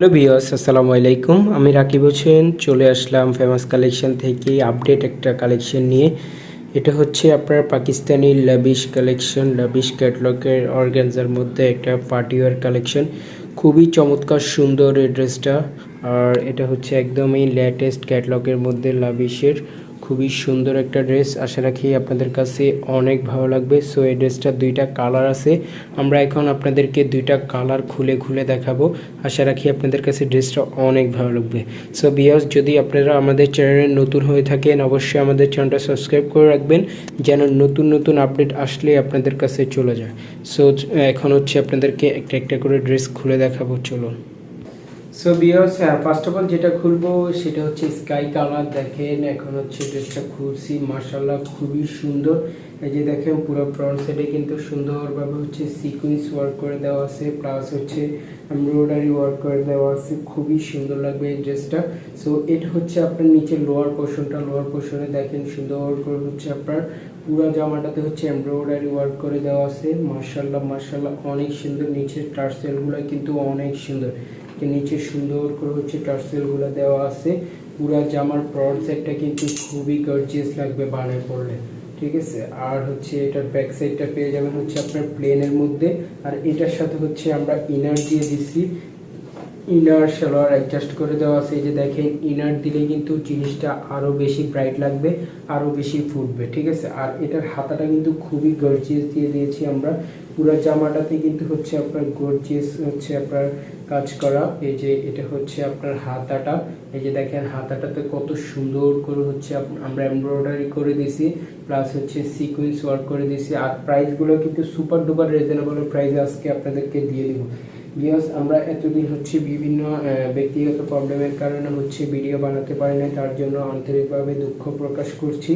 Hello বিয়স আসসালামু আলাইকুম। আমি রাকিব হোসেন, চলে আসলাম ফেমাস কালেকশন থেকে আপডেট একটা কালেকশন নিয়ে। এটা হচ্ছে আপনার পাকিস্তানি লাবিশ কালেকশন লাবিশ ক্যাটলগের অর্গানজার মধ্যে একটা পার্টিওয়ার কালেকশন খুবই চমৎকার, সুন্দর এই ড্রেসটা আর এটা হচ্ছে একদমই লেটেস্ট ক্যাটলগের মধ্যে লাবিশের খুবই সুন্দর একটা ড্রেস। আশা রাখি আপনাদের কাছে অনেক ভালো লাগবে। সো এই ড্রেসটার দুইটা কালার আছে। আমরা এখন আপনাদেরকে দুইটা কালার খুলে খুলে দেখাবো। আশা রাখি আপনাদের কাছে ড্রেসটা অনেক ভালো লাগবে। সো বিয়াস যদি আপনারা আমাদের চ্যানেলে নতুন হয়ে থাকেন, অবশ্যই আমাদের চ্যানেলটা সাবস্ক্রাইব করে রাখবেন। যেন নতুন নতুন আপডেট আসলে আপনাদের কাছে চলে যায়। সো এখন হচ্ছে আপনাদেরকে একটা একটা করে ড্রেস খুলে দেখাবো। চলুন। সো বিয়ার্স ফার্স্ট অফ অল যেটা খুলবো সেটা হচ্ছে স্কাই কালার দেখেন। এখন হচ্ছে ড্রেসটা খুলছি। মার্শাল্লাহ খুবই সুন্দর। এই যে দেখেন পুরো ফ্রন্ট সাইডে কিন্তু সুন্দরভাবে হচ্ছে সিকুয়েন্স ওয়ার্ক করে দেওয়া আছে প্লাস হচ্ছে এমব্রয়ডারি ওয়ার্ক করে দেওয়া আছে, খুবই সুন্দর লাগবে এই ড্রেসটা সো এটা হচ্ছে আপনার নিচে লোয়ার পোর্শনটা লোয়ার পোর্শনে দেখেন সুন্দর করে হচ্ছে আপনার পুরো জামাটাতে হচ্ছে এমব্রয়ডারি ওয়ার্ক করে দেওয়া আছে। মার্শাল্লাহ মার্শাল্লাহ অনেক সুন্দর নিচের টার্সেলগুলো কিন্তু অনেক সুন্দর। নিচে সুন্দর করে হচ্ছে টার্সেলগুলো দেওয়া আছে। পুরা জামার ফ্রন্ট সাইডটা কিন্তু খুবই গর্জিয়াস লাগবে বানায় পড়লে ঠিক আছে? আর হচ্ছে এটার ব্যাক সাইডটা পেয়ে যাবেন হচ্ছে আপনার প্লেনের মধ্যে। আর এটার সাথে হচ্ছে আমরা ইনার দিয়ে দিচ্ছি ইনার সালোয়ার অ্যাডজাস্ট করে দেওয়া আছে। এই যে দেখেন ইনার দিলে কিন্তু জিনিসটা আরও বেশি ব্রাইট লাগবে আরও বেশি ফুটবে, ঠিক আছে? আর এটার হাতাটা কিন্তু খুবই গর্জিয়াস দিয়ে দিয়েছি আমরা। পুরো জামাটাতে কিন্তু হচ্ছে আপনার গর্জিয়াস হচ্ছে আপনার কাজ করা। এই যে এটা হচ্ছে আপনার হাতাটা। এই যে দেখেন, হাতাটাতে কত সুন্দর করে হচ্ছে আমরা এমব্রয়ডারি করে দিছি প্লাস হচ্ছে সিকুয়েন্স ওয়ার্ক করে দিছি আর প্রাইসগুলো কিন্তু সুপার ডুপার রিজনেবল প্রাইস আজকে আপনাদেরকে দিয়ে দিব। বিকজ আমরা এতদিন হচ্ছে বিভিন্ন ব্যক্তিগত প্রবলেমের কারণে হচ্ছে ভিডিও বানাতে পারি না তার জন্য আন্তরিকভাবে দুঃখ প্রকাশ করছি।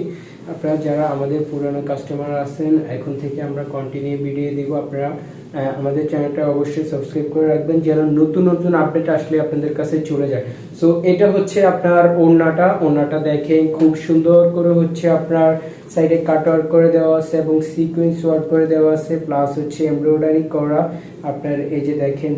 আপনারা যারা আমাদের পুরানো কাস্টমার আছেন, এখন থেকে আমরা কন্টিনিউ ভিডিও দিব। আপনারা আমাদের চ্যানেলটা অবশ্যই সাবস্ক্রাইব করে রাখবেন। যেন নতুন নতুন আপডেট আসলে আপনাদের কাছে চলে যায়। সো এটা হচ্ছে আপনার ওড়নাটা। ওড়নাটা দেখেন, খুব সুন্দর করে হচ্ছে আপনার সাইডে কাট ওয়ার্ক করে দেওয়া আছে এবং সিকোয়েন্স ওয়ার্ক করে দেওয়া আছে। প্লাস হচ্ছে এমব্রয়ডারি করা। আপনার এই যে দেখেন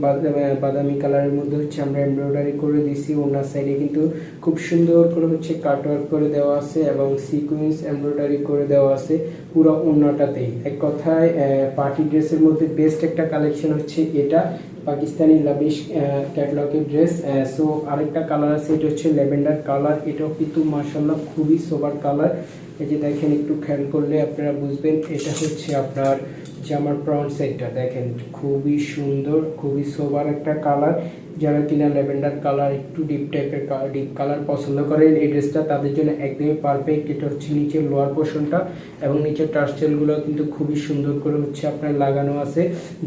বাদামি- কালারের মধ্যে হচ্ছে আমরা এমব্রয়ডারি করে দিছি ওনার সাইডে কিন্তু খুব সুন্দর করে হচ্ছে কাট ওয়ার্ক করে দেওয়া আছে এবং সিকোয়েন্স এমব্রয়ডারি করে দেওয়া আছে পুরো ওড়নাটাতেই। এক কথায় পার্টি ড্রেসের মধ্যে বেস্ট একটা কালেকশন হচ্ছে এটা। পাকিস্তানি লাবিশ ক্যাটলগের ড্রেস সো আরেকটা কালার আছে, এটা হচ্ছে ল্যাভেন্ডার কালার এটাও কিন্তু মার্শাল্লাহ খুবই সোবার কালার এই যে দেখেন, একটু খেয়াল করলে আপনারা বুঝবেন, এটা হচ্ছে আপনার জামার ফ্রন্ট সেটটা দেখেন, খুবই সুন্দর, খুবই সোবার একটা কালার যারা কিনা ল্যাভেন্ডার কালার একটু ডিপ টাইপের ডিপ কালার পছন্দ করেন, এই ড্রেসটা তাদের জন্য একদমই পারফেক্ট এটা হচ্ছে নিচের লোয়ার পোর্শনটা এবং নিচের টার্সেলগুলো কিন্তু খুবই সুন্দর করে হচ্ছে আপনার লাগানো আছে।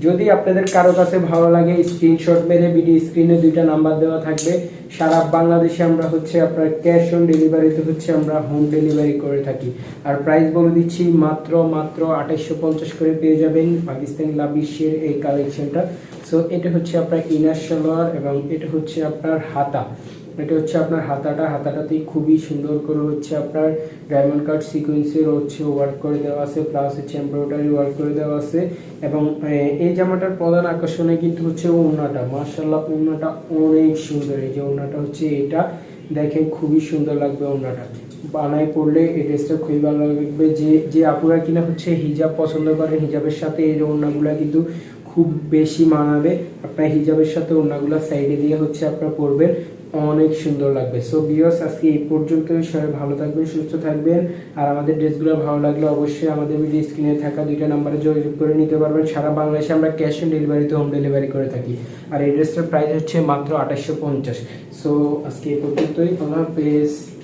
যদি আপনাদের কারও কাছে ভালো লাগে স্ক্রিনশট মেরে ভিডিও স্ক্রিনে দুইটা নাম্বার দেওয়া থাকবে। সারা বাংলাদেশে আমরা হচ্ছে আপনার ক্যাশ অন ডেলিভারিতে হচ্ছে আমরা হোম ডেলিভারি করে থাকি। আর প্রাইস বলে দিচ্ছি মাত্র মাত্র আঠাইশশো পঞ্চাশ করে পেয়ে যাবেন পাকিস্তানি লাবিশের এই কালেকশনটা সো এটা হচ্ছে আপনার ইনার সালোয়ার এবং এটা হচ্ছে আপনার হাতা। এটা হচ্ছে আপনার হাতাটা, হাতাটাতেই খুবই সুন্দর করে হচ্ছে আপনার ডায়মন্ড কাট সিকোয়েন্সের হচ্ছে ওয়ার্ক করে দেওয়া আছে প্লাস হচ্ছে এমব্রয়ডারি ওয়ার্ক করে দেওয়া আছে এবং এই জামাটার প্রধান আকর্ষণে কিন্তু হচ্ছে ওড়নাটা। মার্শাল্লাহ ওড়নাটা অনেক সুন্দর। এই যে ওড়নাটা হচ্ছে এটা দেখে খুবই সুন্দর লাগবে ওড়নাটা। বানায় পড়লে এই ড্রেসটা খুবই ভালো লাগবে। যে যে আপুরা কিনা হচ্ছে হিজাব পছন্দ করে, হিজাবের সাথে এই ওড়নাগুলা কিন্তু খুব বেশি মানাবে। আপনার হিজাবের সাথে ওড়নাগুলা সাইডে দিয়ে হচ্ছে আপনার পরবেন। অনেক সুন্দর লাগবে। সো বিয়স আজকে এই পর্যন্ত সবাই ভালো থাকবেন, সুস্থ থাকবেন। আর আমাদের ড্রেসগুলো ভালো লাগলে অবশ্যই আমাদের ভিডিও স্ক্রিনে থাকা দুইটা নাম্বারে যোগাযোগ করে নিতে পারবেন। সারা বাংলাদেশে আমরা ক্যাশ অন ডেলিভারিতে হোম ডেলিভারি করে থাকি। আর এই ড্রেসটার প্রাইস হচ্ছে মাত্র আঠাশশো পঞ্চাশ। সো আজকে এই পর্যন্তই। আল্লাহ হাফেজ।